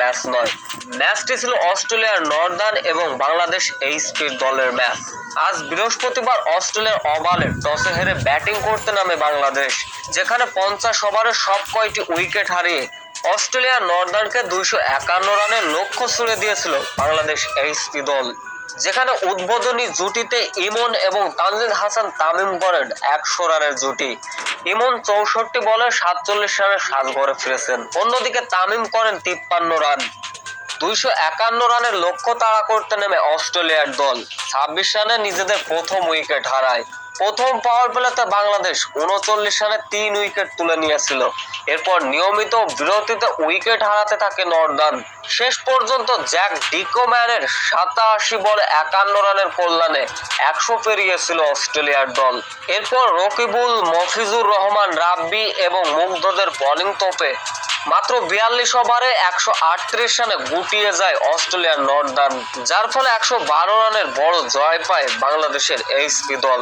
Match নয়। ম্যাচটি ছিল অস্ট্রেলিয়ার নর্দার্ন এবং বাংলাদেশ এইচপির দলের ম্যাচ আজ বৃহস্পতিবার অস্ট্রেলিয়ার ওভালে টসে হেরে ব্যাটিং করতে নামে বাংলাদেশ, যেখানে পঞ্চাশ ওভারে সব কয়টি উইকেট হারিয়ে অস্ট্রেলিয়া নর্দার্নকে দুইশো একান্ন রানের লক্ষ্য ছুড়ে দিয়েছিল বাংলাদেশ এইচপি দল। যেখানে উদ্বোধনী জুটিতে ইমন এবং তানজিদ হাসান তামিম করেন একশো রানের জুটি। ইমন চৌষট্টি বলে সাতচল্লিশ রানের সাজ ঘরে ফিরেছেন। অন্যদিকে তামিম করেন তিপ্পান্ন রান। দুইশো একান্ন রানের লক্ষ্য তাড়া করতে নেমে অস্ট্রেলিয়ার দল। ছাব্বিশ রানে নিজেদের প্রথম উইকেট হারায়। প্রথম পাওয়ার প্লেতে বাংলাদেশ। উনচল্লিশ রানে তিন উইকেট তুলে নিয়েছিল। এরপর নিয়মিত বিরতিতে উইকেট হারাতে থাকে নর্দার্ন। শেষ পর্যন্ত জ্যাক ডিকোম্যানের সাতাশি বলে একান্ন রানের কল্যাণে একশো পেরিয়েছিল অস্ট্রেলিয়ার দল। এরপর রকিবুল মফিজুর রহমান রাব্বি এবং মুগ্ধদের বোলিং তোপে মাত্র বিয়াল্লিশ ওভারে একশো আটত্রিশ রানে গুটিয়ে যায় অস্ট্রেলিয়ার নর্দার্ন, যার ফলে একশো বারো রানের বড় জয় পায় বাংলাদেশের এইচপি দল।